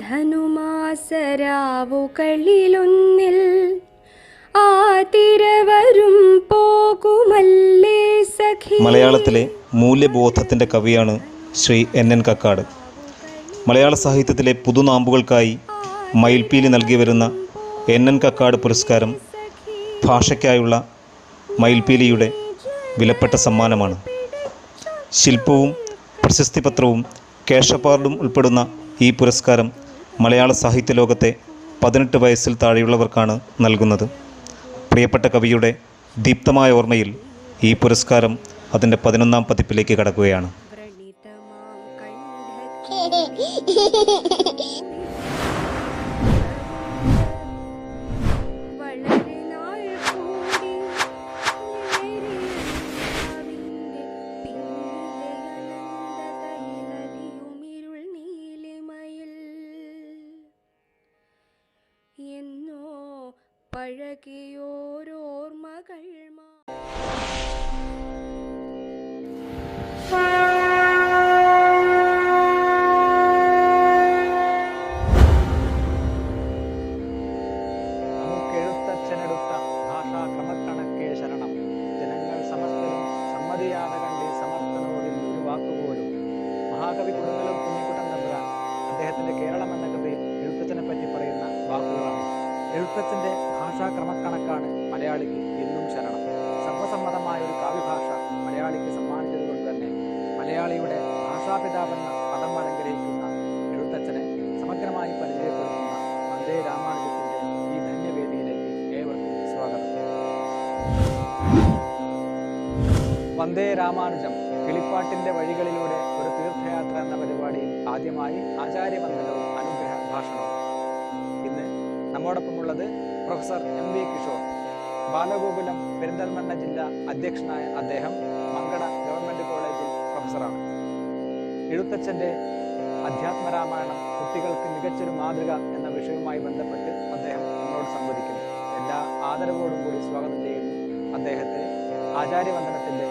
ധനുമാസരാവുകളിലൊന്നിൽ ആ തിരവരും പോകുമല്ലേ സഖി? മലയാളത്തിലെ മൂല്യബോധത്തിന്റെ കവിയാണ് ശ്രീ എൻ എൻ കക്കാട്. മലയാള സാഹിത്യത്തിലെ പുതുനാമ്പുകൾക്കായി മയിൽപ്പീലി നൽകി വരുന്ന എൻ എൻ കക്കാട് പുരസ്കാരം ഭാഷയ്ക്കായുള്ള മയിൽപ്പീലിയുടെ വിലപ്പെട്ട സമ്മാനമാണ്. ശില്പവും പ്രശസ്തിപത്രവും കേശപ്പാർഡും ഉൾപ്പെടുന്ന ഈ പുരസ്കാരം മലയാള സാഹിത്യ ലോകത്തെ പതിനെട്ട് വയസ്സിൽ താഴെയുള്ളവർക്കാണ് നൽകുന്നത്. പ്രിയപ്പെട്ട കവിയുടെ ദീപ്തമായ ഓർമ്മയിൽ ഈ പുരസ്കാരം അതിന്റെ പതിനൊന്നാം പതിപ്പിലേക്ക് കടക്കുകയാണ്. എഴുത്തച്ഛന്റെ ഭാഷാക്രമക്കണക്കാണ് മലയാളിക്ക് എന്നും ശരണം. സർവസമ്മതമായ ഒരു കാവ്യഭാഷ മലയാളിക്ക് സമ്മാനിച്ചതുകൊണ്ട് തന്നെ മലയാളിയുടെ ഭാഷാപിതാവെന്ന പദം അലങ്കരിക്കുന്ന എഴുത്തച്ഛനെ സമഗ്രമായി പരിചയപ്പെടുത്തുന്ന വന്ദേ രാമാനുജത്തിന്റെ ഈ ധന്യവേദിയിലേക്ക് ഏവർക്കും സ്വാഗതം. വന്ദേ രാമാനുജം കിളിപ്പാട്ടിന്റെ വഴികളിലൂടെ ഒരു തീർത്ഥയാത്ര എന്ന പരിപാടിയിൽ ആദ്യമായി ആചാര്യവന്ദനവും അനുഗ്രഹ ഭാഷണവും നമ്മോടൊപ്പമുള്ളത് professor M V Kishore. Balagokulam Perinthalmanna ജില്ല അധ്യക്ഷനായ അദ്ദേഹം മങ്കട ഗവൺമെന്റ് കോളേജിൽ പ്രൊഫസറാണ്. എഴുത്തച്ഛന്റെ അധ്യാത്മരാമായണം കുട്ടികൾക്ക് മികച്ചൊരു മാതൃക എന്ന വിഷയവുമായി ബന്ധപ്പെട്ട് അദ്ദേഹം നമ്മളോട് സംവദിക്കുന്നു. എല്ലാ ആദരവോടും കൂടി സ്വാഗതം ചെയ്യുന്നു അദ്ദേഹത്തെ ആചാര്യവന്ദനത്തിന്റെ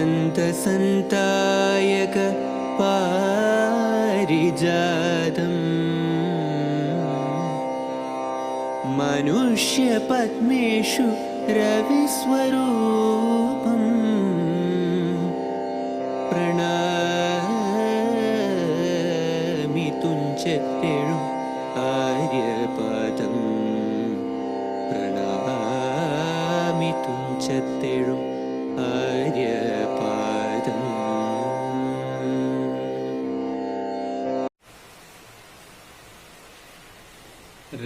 अनन्तसन्तायक पारिजातम् मनुष्यपद्मेषु रविस्वरूपम् प्रणामि तुञ्च तेणु आर्यपदम् प्रणामि तुञ्च तेणु आर्य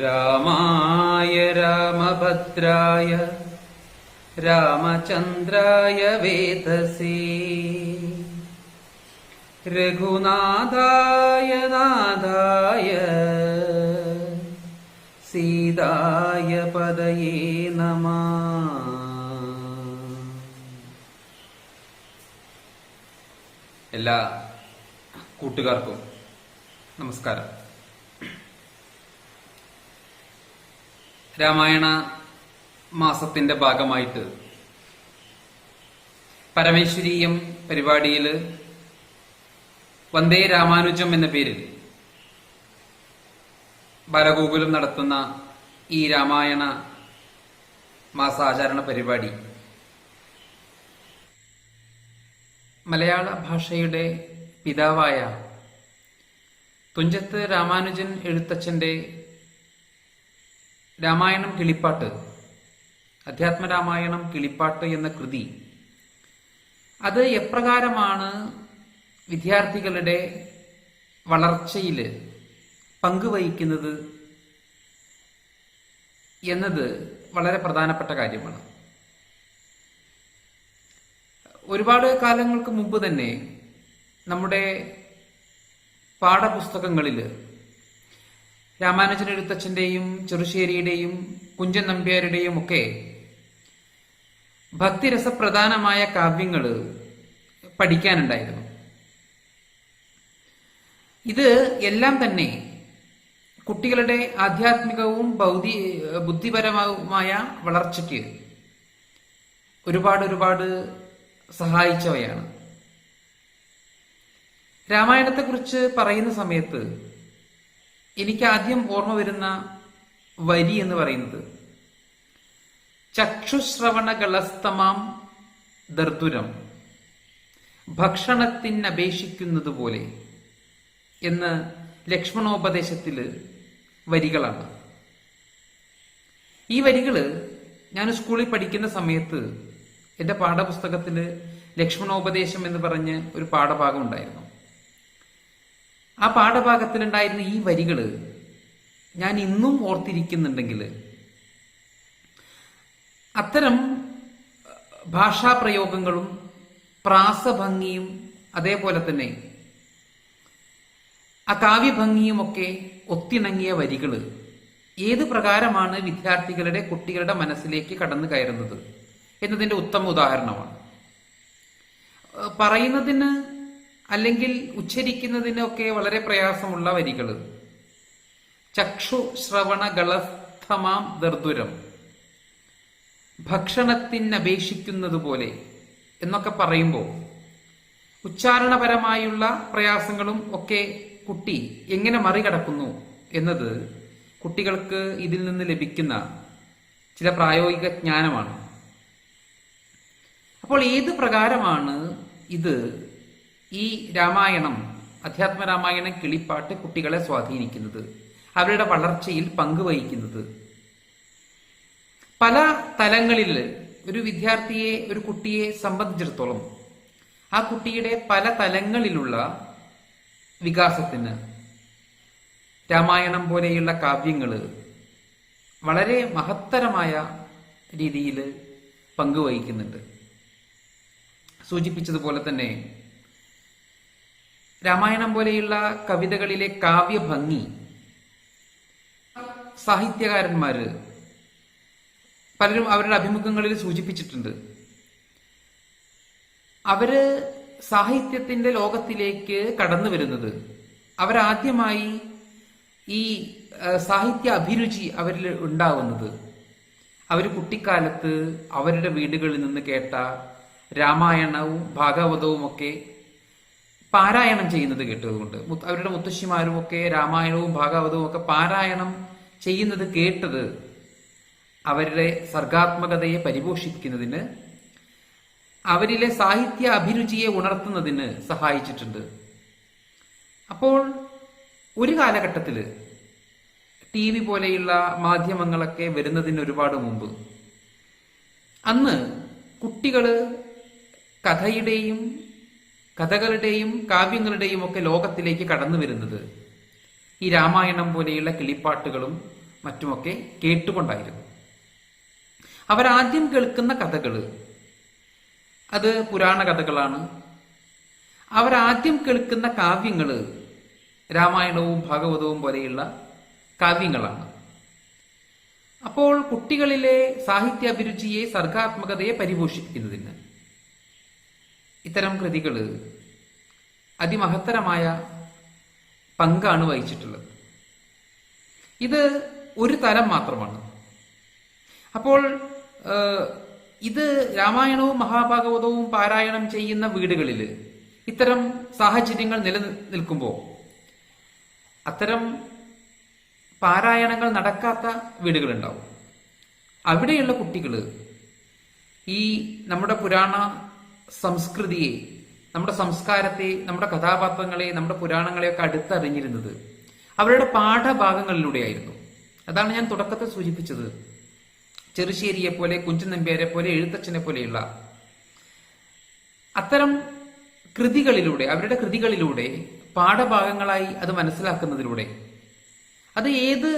രാമായ രാമഭദ്രായ രാമചന്ദ്രായ വേദസേ. രഘുനാഥായ നാഥായ സീതായ പദയേ നമ. എല്ലാ കൂട്ടുകാർക്കും നമസ്കാരം. രാമായണ മാസത്തിന്റെ ഭാഗമായിട്ട് പരമേശ്വരീയം പരിപാടിയിൽ വന്ദേ രാമാനുജം എന്ന പേരിൽ ബാലഗോകുലം നടത്തുന്ന ഈ രാമായണ മാസാചരണ പരിപാടി മലയാള ഭാഷയുടെ പിതാവായ തുഞ്ചത്ത് രാമാനുജൻ എഴുത്തച്ഛന്റെ രാമായണം കിളിപ്പാട്ട്. അധ്യാത്മരാമായണം കിളിപ്പാട്ട് എന്ന കൃതി. അത് എപ്രകാരമാണ് വിദ്യാർത്ഥികളുടെ വളർച്ചയിൽ പങ്കുവഹിക്കുന്നത് എന്നത് വളരെ പ്രധാനപ്പെട്ട കാര്യമാണ്. ഒരുപാട് കാലങ്ങൾക്ക് മുമ്പ് തന്നെ നമ്മുടെ പാഠപുസ്തകങ്ങളിൽ രാമാനുജൻ എഴുത്തച്ഛന്റെയും ചെറുശ്ശേരിയുടെയും കുഞ്ചൻ നമ്പ്യാരുടെയും ഒക്കെ ഭക്തിരസപ്രധാനമായ കാവ്യങ്ങൾ പഠിക്കാനുണ്ടായിരുന്നു. ഇത് എല്ലാം തന്നെ കുട്ടികളുടെ ആധ്യാത്മികവും ഭൗതി ബുദ്ധിപരവുമായ വളർച്ചയ്ക്ക് ഒരുപാട് ഒരുപാട് സഹായിച്ചവയാണ്. രാമായണത്തെക്കുറിച്ച് പറയുന്ന സമയത്ത് എനിക്ക് ആദ്യം ഓർമ്മ വരുന്ന വരി എന്ന് പറയുന്നത്. ചക്ഷുശ്രവണ ഗളസ്തമാം ദർദുരം. ഭക്ഷണത്തിനപേക്ഷിക്കുന്നത് പോലെ എന്ന് ലക്ഷ്മണോപദേശത്തിൽ വരികളാണ്. ഈ വരികൾ ഞാൻ സ്കൂളിൽ പഠിക്കുന്ന സമയത്ത് എന്റെ പാഠപുസ്തകത്തിൽ ലക്ഷ്മണോപദേശം എന്ന് പറഞ്ഞ് ഒരു പാഠഭാഗം ഉണ്ടായിരുന്നു. ആ പാഠഭാഗത്തിലുണ്ടായിരുന്ന ഈ വരികൾ ഞാൻ ഇന്നും ഓർത്തിരിക്കുന്നുണ്ടെങ്കിൽ അത്തരം ഭാഷാപ്രയോഗങ്ങളും പ്രാസഭംഗിയും അതേപോലെ തന്നെ ആ കാവ്യഭംഗിയുമൊക്കെ ഒത്തിണങ്ങിയ വരികൾ ഏത് പ്രകാരമാണ് വിദ്യാർത്ഥികളുടെ കുട്ടികളുടെ മനസ്സിലേക്ക് കടന്നു കയറുന്നത് എന്നതിന്റെ ഉത്തമ ഉദാഹരണമാണ്. പറയുന്നതിന് അല്ലെങ്കിൽ ഉച്ചരിക്കുന്നതിനൊക്കെ വളരെ പ്രയാസമുള്ള വരികൾ ചക്ഷു ശ്രവണ ഗളസ്ഥമാം ദർദുരം. ഭക്ഷണത്തിനപേക്ഷിക്കുന്നത് പോലെ എന്നൊക്കെ പറയുമ്പോൾ ഉച്ചാരണപരമായുള്ള പ്രയാസങ്ങളും ഒക്കെ കുട്ടി എങ്ങനെ മറികടക്കുന്നു എന്നത് കുട്ടികൾക്ക് ഇതിൽ നിന്ന് ലഭിക്കുന്ന ചില പ്രായോഗിക ജ്ഞാനമാണ്. അപ്പോൾ ഏത് പ്രകാരമാണ് ഇത് ഈ രാമായണം അധ്യാത്മ രാമായണം കിളിപ്പാട്ട് കുട്ടികളെ സ്വാധീനിക്കുന്നത് അവരുടെ വളർച്ചയിൽ പങ്കുവഹിക്കുന്നത്. പല തലങ്ങളിൽ ഒരു വിദ്യാർത്ഥിയെ ഒരു കുട്ടിയെ സംബന്ധിച്ചിടത്തോളം ആ കുട്ടിയുടെ പല തലങ്ങളിലുള്ള വികാസത്തിന് രാമായണം പോലെയുള്ള കാവ്യങ്ങൾ വളരെ മഹത്തരമായ രീതിയിൽ പങ്കുവഹിക്കുന്നുണ്ട്. സൂചിപ്പിച്ചതുപോലെ തന്നെ രാമായണം പോലെയുള്ള കവിതകളിലെ കാവ്യഭംഗി സാഹിത്യകാരന്മാർ പലരും അവരുടെ അഭിമുഖങ്ങളിൽ സൂചിപ്പിച്ചിട്ടുണ്ട്. അവർ സാഹിത്യത്തിന്റെ ലോകത്തിലേക്ക് കടന്നു വരുന്നത്. അവരാദ്യമായി ഈ സാഹിത്യ അഭിരുചി അവരിൽ ഉണ്ടാവുന്നത്. അവർ കുട്ടിക്കാലത്ത് അവരുടെ വീടുകളിൽ നിന്ന് കേട്ട രാമായണവും ഭാഗവതവും ഒക്കെ പാരായണം ചെയ്യുന്നത് കേട്ടതുകൊണ്ട്. അവരുടെ മുത്തശ്ശിമാരും ഒക്കെ രാമായണവും ഭാഗവതവും ഒക്കെ പാരായണം ചെയ്യുന്നത് കേട്ടത് അവരുടെ സർഗാത്മകതയെ പരിപോഷിപ്പിക്കുന്നതിന് അവരിലെ സാഹിത്യ അഭിരുചിയെ ഉണർത്തുന്നതിന് സഹായിച്ചിട്ടുണ്ട്. അപ്പോൾ ഒരു കാലഘട്ടത്തിൽ ടി വി പോലെയുള്ള മാധ്യമങ്ങളൊക്കെ വരുന്നതിന് ഒരുപാട് മുമ്പ് അന്ന് കുട്ടികൾ കഥയുടെയും കഥകളുടെയും കാവ്യങ്ങളുടെയും ഒക്കെ ലോകത്തിലേക്ക് കടന്നു വരുന്നത് ഈ രാമായണം പോലെയുള്ള കിളിപ്പാട്ടുകളും മറ്റുമൊക്കെ കേട്ടുകൊണ്ടായിരുന്നു. അവരാദ്യം കേൾക്കുന്ന കഥകൾ അത് പുരാണ കഥകളാണ്. അവരാദ്യം കേൾക്കുന്ന കാവ്യങ്ങൾ രാമായണവും ഭാഗവതവും പോലെയുള്ള കാവ്യങ്ങളാണ്. അപ്പോൾ കുട്ടികളിലെ സാഹിത്യ അഭിരുചിയെ സർഗാത്മകതയെ പരിപോഷിപ്പിക്കുന്നതിന് ഇത്തരം കൃതികൾ അതിമഹത്തരമായ പങ്കാണ് വഹിച്ചിട്ടുള്ളത്. ഇത് ഒരു തരം മാത്രമാണ്. അപ്പോൾ ഇത് രാമായണവും മഹാഭാഗവതവും പാരായണം ചെയ്യുന്ന വീടുകളിൽ ഇത്തരം സാഹചര്യങ്ങൾ നിലനിൽക്കുമ്പോൾ അത്തരം പാരായണങ്ങൾ നടക്കാത്ത വീടുകളുണ്ടാവും. അവിടെയുള്ള കുട്ടികൾ ഈ നമ്മുടെ പുരാണ സംസ്കൃതിയെ നമ്മുടെ സംസ്കാരത്തെ നമ്മുടെ കഥാപാത്രങ്ങളെ നമ്മുടെ പുരാണങ്ങളെയൊക്കെ അടുത്തറിഞ്ഞിരുന്നത് അവരുടെ പാഠഭാഗങ്ങളിലൂടെയായിരുന്നു. അതാണ് ഞാൻ തുടക്കത്തിൽ സൂചിപ്പിച്ചത്. ചെറുശ്ശേരിയെ പോലെ കുഞ്ചൻ നമ്പ്യാരെ പോലെ എഴുത്തച്ഛനെ പോലെയുള്ള അത്തരം കൃതികളിലൂടെ അവരുടെ കൃതികളിലൂടെ പാഠഭാഗങ്ങളായി അത് മനസ്സിലാക്കുന്നതിലൂടെ അത് ഏത്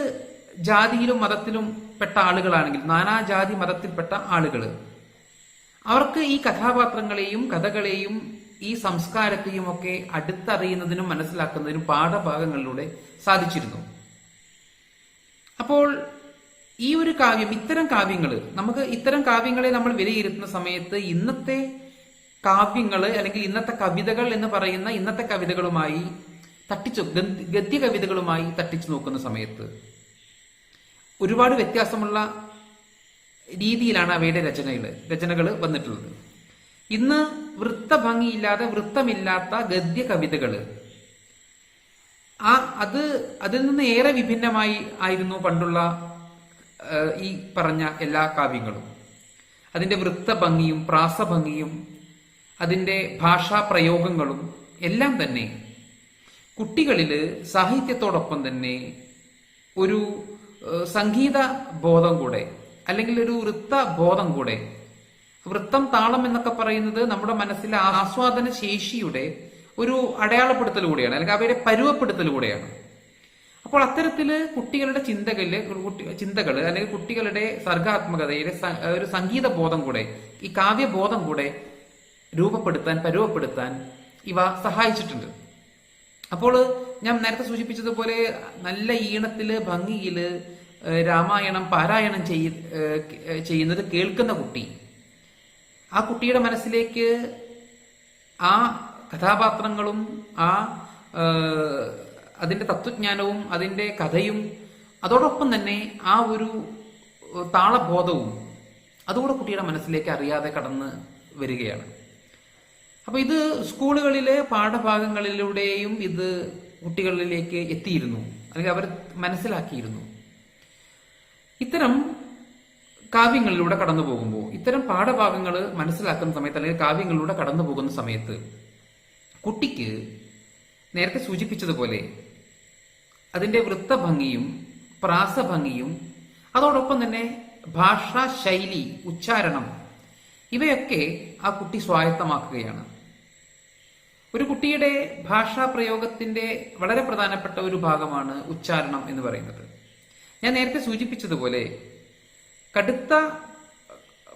ജാതിയിലും മതത്തിലും പെട്ട ആളുകളാണെങ്കിൽ നാനാജാതി മതത്തിൽപ്പെട്ട ആളുകൾ അവർക്ക് ഈ കഥാപാത്രങ്ങളെയും കഥകളെയും ഈ സംസ്കാരത്തെയും ഒക്കെ അടുത്തറിയുന്നതിനും മനസ്സിലാക്കുന്നതിനും പാഠഭാഗങ്ങളിലൂടെ സാധിച്ചിരുന്നു. അപ്പോൾ ഈ ഒരു കാവ്യം ഇത്തരം കാവ്യങ്ങൾ നമുക്ക് ഇത്തരം കാവ്യങ്ങളെ നമ്മൾ വിലയിരുത്തുന്ന സമയത്ത് ഇന്നത്തെ കാവ്യങ്ങൾ അല്ലെങ്കിൽ ഇന്നത്തെ കവിതകൾ എന്ന് പറയുന്ന ഇന്നത്തെ കവിതകളുമായി തട്ടിച്ചു ഗദ്യ കവിതകളുമായി തട്ടിച്ചു നോക്കുന്ന സമയത്ത് ഒരുപാട് വ്യത്യാസമുള്ള രീതിയിലാണ് അവയുടെ രചനകൾ രചനകൾ വന്നിട്ടുള്ളത്. ഇന്ന് വൃത്തഭംഗിയില്ലാതെ വൃത്തമില്ലാത്ത ഗദ്യ കവിതകൾ ആ അത് അതിൽ നിന്ന് ഏറെ വിഭിന്നമായി ആയിരുന്നു പണ്ടുള്ള ഈ പറഞ്ഞ എല്ലാ കാവ്യങ്ങളും. അതിന്റെ വൃത്തഭംഗിയും പ്രാസഭംഗിയും അതിന്റെ ഭാഷാ പ്രയോഗങ്ങളും എല്ലാം തന്നെ കുട്ടികളിൽ സാഹിത്യത്തോടൊപ്പം തന്നെ ഒരു സംഗീത ബോധം കൂടെ അല്ലെങ്കിൽ ഒരു വൃത്ത ബോധം കൂടെ. വൃത്തം താളം എന്നൊക്കെ പറയുന്നത് നമ്മുടെ മനസ്സിലെ ആസ്വാദന ശേഷിയുടെ ഒരു അടയാളപ്പെടുത്തൽ കൂടിയാണ് അല്ലെങ്കിൽ അവയുടെ പരുവപ്പെടുത്തൽ കൂടെയാണ് അപ്പോൾ അത്തരത്തിൽ കുട്ടികളുടെ ചിന്തകളിൽ ചിന്തകൾ അല്ലെങ്കിൽ കുട്ടികളുടെ സർഗാത്മകതയിലെ ഒരു സംഗീത ബോധം കൂടെ ഈ കാവ്യബോധം കൂടെ രൂപപ്പെടുത്താൻ പരുവപ്പെടുത്താൻ ഇവ സഹായിച്ചിട്ടുണ്ട്. അപ്പോൾ ഞാൻ നേരത്തെ സൂചിപ്പിച്ചതുപോലെ നല്ല ഈണത്തിൽ ഭംഗിയിൽ രാമായണം പാരായണം ചെയ്യുന്നത് കേൾക്കുന്ന കുട്ടി. ആ കുട്ടിയുടെ മനസ്സിലേക്ക് ആ കഥാപാത്രങ്ങളും ആ അതിന്റെ തത്വജ്ഞാനവും അതിന്റെ കഥയും അതോടൊപ്പം തന്നെ ആ ഒരു താളബോധവും അതുകൂടെ കുട്ടിയുടെ മനസ്സിലേക്ക് അറിയാതെ കടന്ന് വരികയാണ്. അപ്പോൾ ഇത് സ്കൂളുകളിലെ പാഠഭാഗങ്ങളിലൂടെയും ഇത് കുട്ടികളിലേക്ക് എത്തിയിരുന്നു. അല്ലെങ്കിൽ അവർ മനസ്സിലാക്കിയിരുന്നു. ഇത്തരം കാവ്യങ്ങളിലൂടെ കടന്നു പോകുമ്പോൾ ഇത്തരം പാഠഭാഗങ്ങൾ മനസ്സിലാക്കുന്ന സമയത്ത് അല്ലെങ്കിൽ കാവ്യങ്ങളിലൂടെ കടന്നു പോകുന്ന സമയത്ത് കുട്ടിക്ക് നേരത്തെ സൂചിപ്പിച്ചതുപോലെ അതിന്റെ വൃത്തഭംഗിയും പ്രാസഭംഗിയും അതോടൊപ്പം തന്നെ ഭാഷാ ശൈലി ഉച്ചാരണം ഇവയൊക്കെ ആ കുട്ടി സ്വായത്തമാക്കുകയാണ്. ഒരു കുട്ടിയുടെ ഭാഷാ പ്രയോഗത്തിന്റെ വളരെ പ്രധാനപ്പെട്ട ഒരു ഭാഗമാണ് ഉച്ചാരണം എന്ന് പറയുന്നത്. ഞാൻ നേരത്തെ സൂചിപ്പിച്ചതുപോലെ കടുത്ത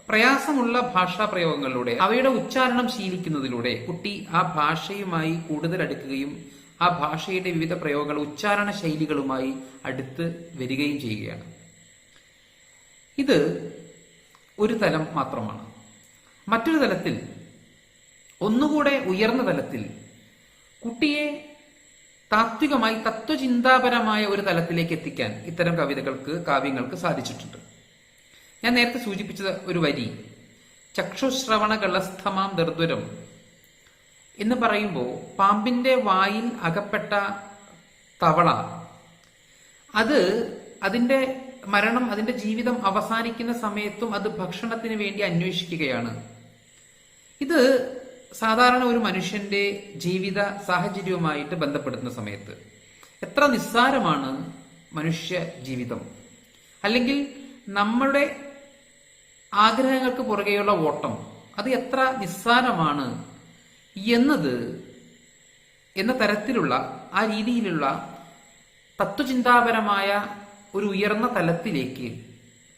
പ്രയാസമുള്ള ഭാഷാ പ്രയോഗങ്ങളിലൂടെ അവയുടെ ഉച്ചാരണം ശീലിക്കുന്നതിലൂടെ കുട്ടി ആ ഭാഷയുമായി കൂടുതൽ അടുക്കുകയും ആ ഭാഷയുടെ വിവിധ പ്രയോഗങ്ങൾ ഉച്ചാരണ ശൈലികളുമായി അടുത്ത് വരികയും ചെയ്യുകയാണ്. ഇത് ഒരു തലം മാത്രമാണ്. മറ്റൊരു തലത്തിൽ ഒന്നുകൂടെ ഉയർന്ന തലത്തിൽ കുട്ടിയെ താത്വികമായി തത്വചിന്താപരമായ ഒരു തലത്തിലേക്ക് എത്തിക്കാൻ ഇത്തരം കവിതകൾക്ക് കാവ്യങ്ങൾക്ക് സാധിച്ചിട്ടുണ്ട്. ഞാൻ നേരത്തെ സൂചിപ്പിച്ച ഒരു വരി ചക്ഷുശ്രവണ കളസ്ഥമാം ദർദ്വരം എന്ന് പറയുമ്പോൾ പാമ്പിന്റെ വായിൽ അകപ്പെട്ട തവള അത് അതിന്റെ മരണം അതിന്റെ ജീവിതം അവസാനിക്കുന്ന സമയത്തും അത് ഭക്ഷണത്തിന് വേണ്ടി അന്വേഷിക്കുകയാണ്. ഇത് സാധാരണ ഒരു മനുഷ്യന്റെ ജീവിത സാഹചര്യവുമായിട്ട് ബന്ധപ്പെടുത്തുന്ന സമയത്ത് എത്ര നിസ്സാരമാണ് മനുഷ്യ ജീവിതം. അല്ലെങ്കിൽ നമ്മുടെ ആഗ്രഹങ്ങൾക്ക് പുറകെയുള്ള ഓട്ടം അത് എത്ര നിസ്സാരമാണ് എന്നത് എന്ന തരത്തിലുള്ള ആ രീതിയിലുള്ള തത്വചിന്താപരമായ ഒരു ഉയർന്ന തലത്തിലേക്ക്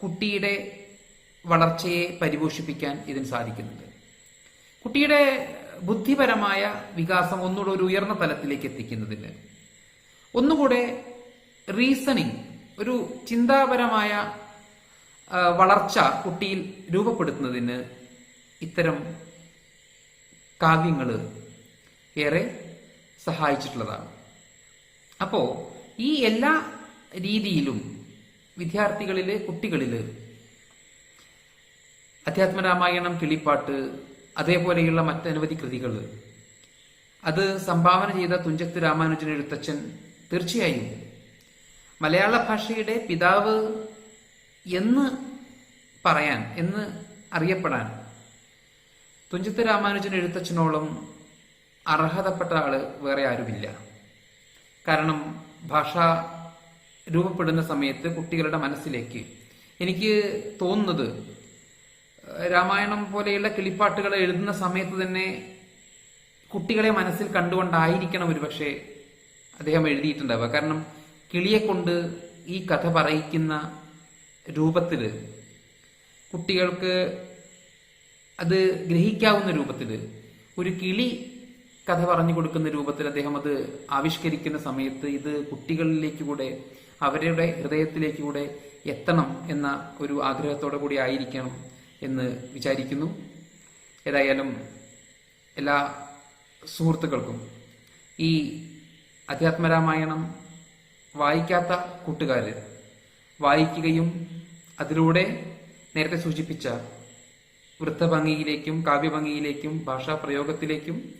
കുട്ടിയുടെ വളർച്ചയെ പരിപോഷിപ്പിക്കാൻ ഇതിന് സാധിക്കുന്നുണ്ട്. കുട്ടിയുടെ ബുദ്ധിപരമായ വികാസം ഒന്നുകൂടെ ഒരു ഉയർന്ന തലത്തിലേക്ക് എത്തിക്കുന്നതിന്. ഒന്നുകൂടെ റീസണിങ് ഒരു ചിന്താപരമായ വളർച്ച കുട്ടിയിൽ രൂപപ്പെടുത്തുന്നതിന് ഇത്തരം കാവ്യങ്ങൾ ഏറെ സഹായിച്ചിട്ടുള്ളതാണ്. അപ്പോൾ ഈ എല്ലാ രീതിയിലും വിദ്യാർത്ഥികളിലെ കുട്ടികളിൽ അധ്യാത്മരാമായണം കിളിപ്പാട്ട് അതേപോലെയുള്ള മറ്റനവധി കൃതികൾ. അത് സംഭാവന ചെയ്ത തുഞ്ചത്ത് രാമാനുജൻ എഴുത്തച്ഛൻ തീർച്ചയായും. മലയാള ഭാഷയുടെ പിതാവ് എന്ന് പറയാൻ എന്ന് അറിയപ്പെടാൻ. തുഞ്ചത്ത് രാമാനുജൻ എഴുത്തച്ഛനോളം അർഹതപ്പെട്ട ആൾ വേറെ ആരുമില്ല. കാരണം ഭാഷ രൂപപ്പെടുന്ന സമയത്ത് കുട്ടികളുടെ മനസ്സിലേക്ക് എനിക്ക് തോന്നുന്നത് രാമായണം പോലെയുള്ള കിളിപ്പാട്ടുകൾ എഴുതുന്ന സമയത്ത് തന്നെ കുട്ടികളെ മനസ്സിൽ കണ്ടുകൊണ്ടായിരിക്കണം ഒരുപക്ഷെ അദ്ദേഹം എഴുതിയിട്ടുണ്ടാവുക. കാരണം കിളിയെ കൊണ്ട് ഈ കഥ പറയിക്കുന്ന രൂപത്തിൽ കുട്ടികൾക്ക് അത് ഗ്രഹിക്കാവുന്ന രൂപത്തിൽ ഒരു കിളി കഥ പറഞ്ഞു കൊടുക്കുന്ന രൂപത്തിൽ അദ്ദേഹം അത് ആവിഷ്കരിക്കുന്ന സമയത്ത് ഇത് കുട്ടികളിലേക്ക് കൂടെ അവരുടെ ഹൃദയത്തിലേക്ക് കൂടെ എത്തണം എന്ന ഒരു ആഗ്രഹത്തോടെ കൂടി ആയിരിക്കണം എന്ന് വിചാരിക്കുന്നു. ഏതായാലും എല്ലാ സുഹൃത്തുക്കൾക്കും ഈ അധ്യാത്മരാമായണം വായിക്കാത്ത കൂട്ടുകാർ വായിക്കുകയും അതിലൂടെ നേരത്തെ സൂചിപ്പിച്ച വൃത്തഭംഗിയിലേക്കും കാവ്യഭംഗിയിലേക്കും ഭാഷാ പ്രയോഗത്തിലേക്കും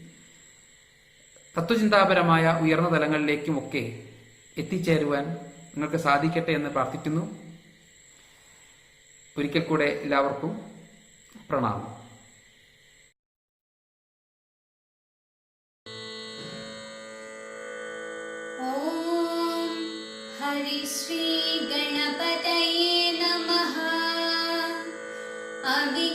തത്വചിന്താപരമായ ഉയർന്ന തലങ്ങളിലേക്കുമൊക്കെ എത്തിച്ചേരുവാൻ നിങ്ങൾക്ക് സാധിക്കട്ടെ എന്ന് പ്രാർത്ഥിക്കുന്നു. ഒരിക്കൽ കൂടെ എല്ലാവർക്കും प्रणाम। ओम हरि श्री गणपतये नमः। अभि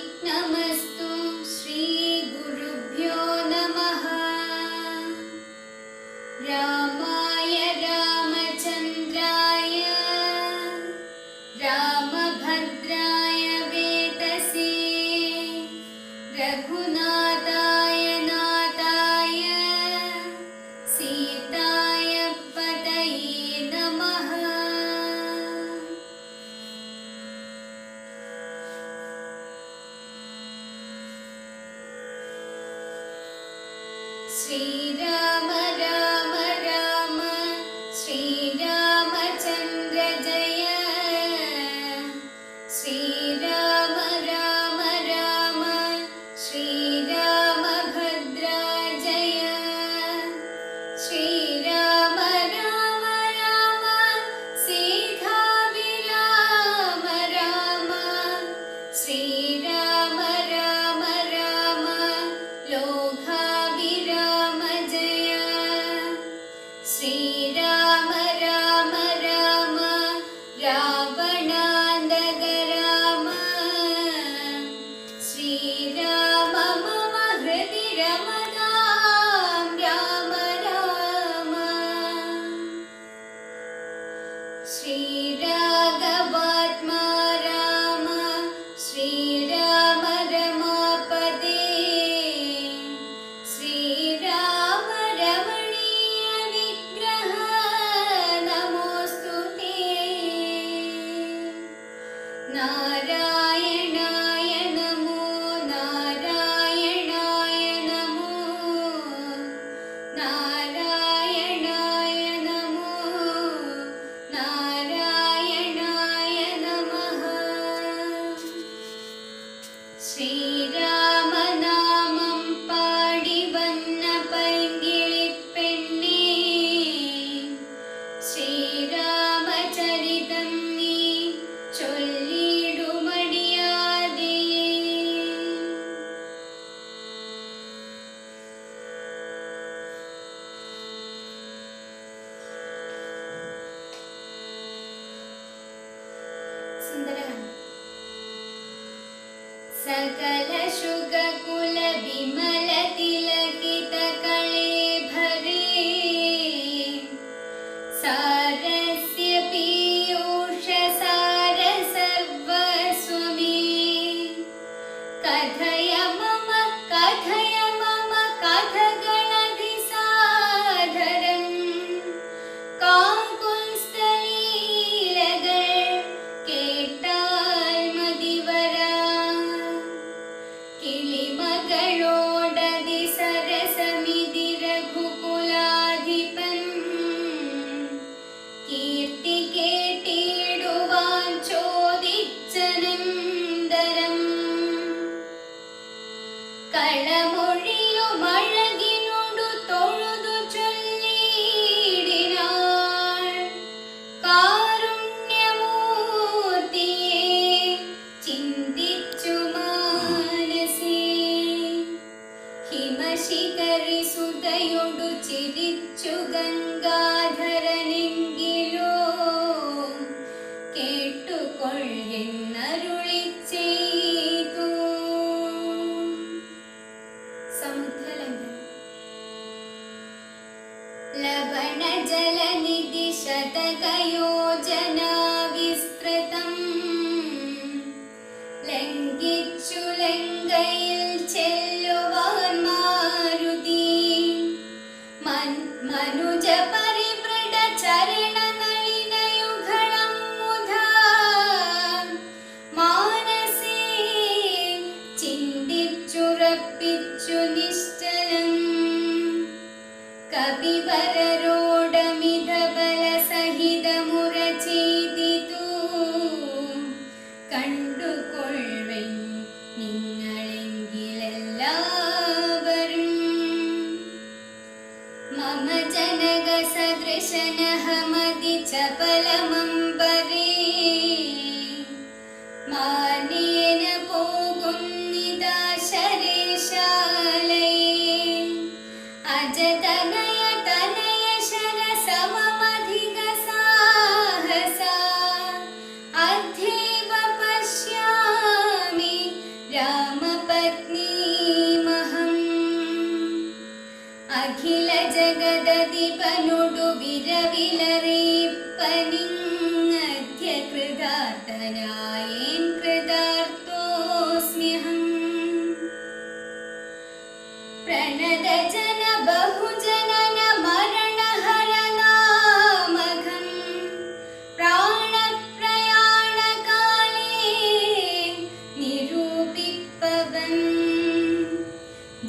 സുന്ദരമാണ്. സകല ശുഗകുല വിമലതി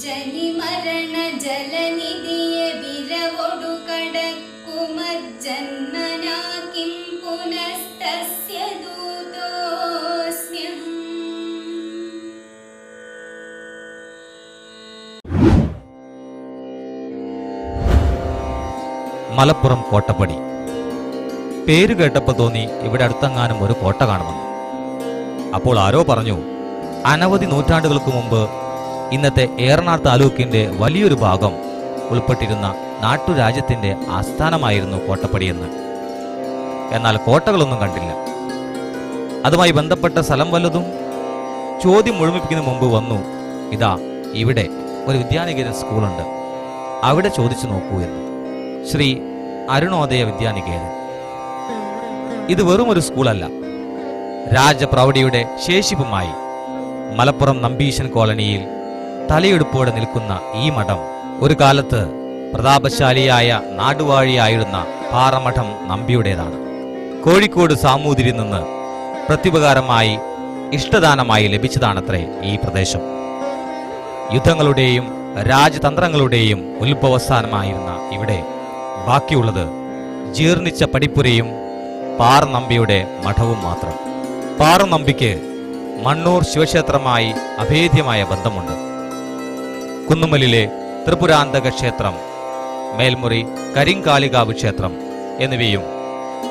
ജനിമരണ ജലനിധിയെ വിരവൊടു കടക്കുമജ്ജന്മനാ പുനസ്തസ്യ മലപ്പുറം കോട്ടപ്പടി. പേര് കേട്ടപ്പോൾ തോന്നി ഇവിടെ അടുത്തെങ്ങാനും ഒരു കോട്ട കാണുമെന്ന്. അപ്പോൾ ആരോ പറഞ്ഞു അനവധി നൂറ്റാണ്ടുകൾക്ക് മുമ്പ് ഇന്നത്തെ ഏറനാട് താലൂക്കിന്റെ വലിയൊരു ഭാഗം ഉൾപ്പെട്ടിരുന്ന നാട്ടുരാജ്യത്തിന്റെ ആസ്ഥാനമായിരുന്നു കോട്ടപ്പടിയെന്ന് എന്നാൽ കോട്ടകളൊന്നും കണ്ടില്ല. അതുമായി ബന്ധപ്പെട്ട സ്ഥലം വല്ലതും? ചോദ്യം മുഴുമിപ്പിക്കുന്ന മുമ്പ് വന്നു ഇതാ ഇവിടെ ഒരു വിദ്യാനികേതൻ സ്കൂളുണ്ട്. അവിടെ ചോദിച്ചു നോക്കൂ എന്ന്. ശ്രീ അരുണോദയ വിദ്യാനികേതൻ. ഇത് വെറും ഒരു സ്കൂളല്ല. രാജപ്രൗഢിയുടെ ശേഷിപ്പുമായി മലപ്പുറം നമ്പീശൻ കോളനിയിൽ തലയെടുപ്പോടെ നിൽക്കുന്ന ഈ മഠം ഒരു കാലത്ത് പ്രതാപശാലിയായ നാടുവാഴിയായിരുന്ന പാറമഠം നമ്പിയുടേതാണ്. കോഴിക്കോട് സാമൂതിരിൽ നിന്ന് പ്രത്യുപകാരമായി ഇഷ്ടദാനമായി ലഭിച്ചതാണത്രേ ഈ പ്രദേശം. യുദ്ധങ്ങളുടെയും രാജതന്ത്രങ്ങളുടെയും ഉത്ഭവസ്ഥാനമായിരുന്ന ഇവിടെ ബാക്കിയുള്ളത് ജീർണിച്ച പടിപ്പുരയും പാറനമ്പിയുടെ മഠവും മാത്രം. പാറനമ്പിക്ക് മണ്ണൂർ ശിവക്ഷേത്രമായി അഭേദ്യമായ ബന്ധമുണ്ട്. കുന്നുമലിലെ ത്രിപുരാന്തക ക്ഷേത്രം മേൽമുറി കരിങ്കാളികാവ് ക്ഷേത്രം എന്നിവയും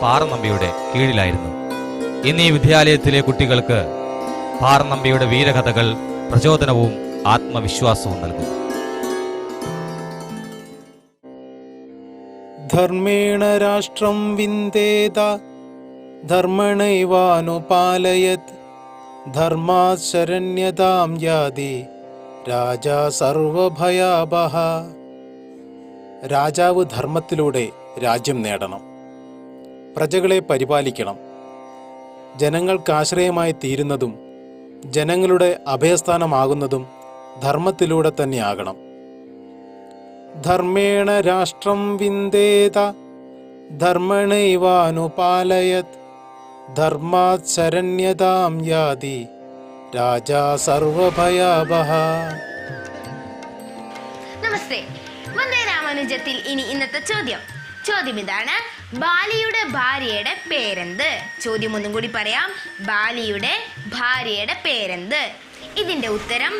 പാറനമ്പിയുടെ കീഴിലായിരുന്നു. ഇന്നീ വിദ്യാലയത്തിലെ കുട്ടികൾക്ക് പാറനമ്പിയുടെ വീരകഥകൾ പ്രചോദനവും ആത്മവിശ്വാസവും നൽകുന്നു. ധർമ്മേണ രാഷ്ട്രം വിന്ദേത ധർമ്മണൈവാനുപാലയത് ധർമാശരണ്യതാം യാതി. രാജാ സർവഭയാപഹ. രാജാവ് ധർമ്മത്തിലൂടെ രാജ്യം നേടണം. പ്രജകളെ പരിപാലിക്കണം. ജനങ്ങൾക്ക് ആശ്രയമായി തീരുന്നതും ജനങ്ങളുടെ അഭയസ്ഥാനമാകുന്നതും ധർമ്മത്തിലൂടെ തന്നെയാകണം ധർമ്മേണ രാഷ്ട്രം വിന്ദേത ധർമ്മണൈവാനുപാലയത് ധർമാത് ശരണ്യതാം യാതി. രാജാ സർവഭയാവഹ നമസ്തേ വന്ദേ രാമാനുജത്തിൽ ഇനി ഇന്നത്തെ ചോദ്യം. ചോദ്യം ഇതാണ് ബാലിയുടെ ഭാര്യയുടെ പേരെന്ത്? ചോദ്യം ഒന്നും കൂടി പറയാം ബാലിയുടെ ഭാര്യയുടെ പേരെന്ത്? ഇതിന്റെ ഉത്തരം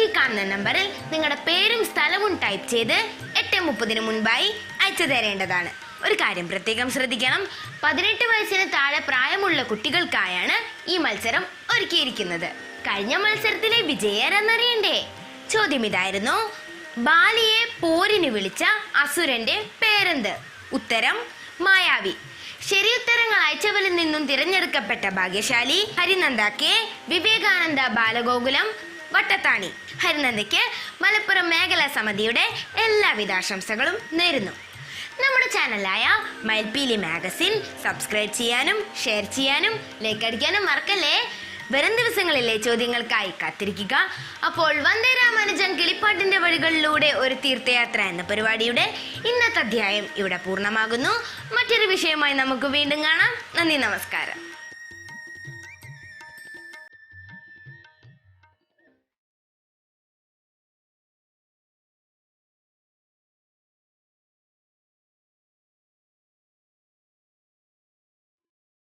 ഈ കാണുന്ന നമ്പറിൽ നിങ്ങളുടെ പേരും സ്ഥലവും ടൈപ്പ് ചെയ്ത് എട്ട് മുപ്പതിന് മുൻപായി അയച്ചു തരേണ്ടതാണ്. ഒരു കാര്യം പ്രത്യേകം ശ്രദ്ധിക്കണം പതിനെട്ട് വയസ്സിന് താഴെ പ്രായമുള്ള കുട്ടികൾക്കായാണ് ഈ മത്സരം ഒരുക്കിയിരിക്കുന്നത്. കഴിഞ്ഞ മത്സരത്തിലെ വിജയരെന്നറിയണ്ടേ? ചോദ്യം ഇതായിരുന്നു ബാലിയെ പോരിന് വിളിച്ച അസുരന്റെ പേരെന്ത്? ഉത്തരം മായാവി. ശരി ഉത്തരങ്ങൾ അയച്ചവരിൽ നിന്നും തിരഞ്ഞെടുക്കപ്പെട്ട ഭാഗ്യശാലി ഹരിനന്ദ കെ. വിവേകാനന്ദ ബാലഗോകുലം വട്ടത്താണി. ഹരിനന്ദയ്ക്ക് മലപ്പുറം മേഖലാ സമിതിയുടെ എല്ലാവിധ ആശംസകളും നേരുന്നു. നമ്മുടെ ചാനലായ മൈൽപീലി മാഗസിൻ സബ്സ്ക്രൈബ് ചെയ്യാനും ഷെയർ ചെയ്യാനും ലൈക്ക് അടിക്കാനും മറക്കല്ലേ? വരും ദിവസങ്ങളിലെ ചോദ്യങ്ങൾക്കായി കാത്തിരിക്കുക. അപ്പോൾ വന്ദേ രാമാനുജൻ കിളിപ്പാട്ടിന്റെ വഴികളിലൂടെ ഒരു തീർത്ഥയാത്ര എന്ന പരിപാടിയുടെ ഇന്നത്തെ അധ്യായം ഇവിടെ പൂർണമാകുന്നു. മറ്റൊരു വിഷയമായി നമുക്ക് വീണ്ടും കാണാം. നന്ദി നമസ്കാരം.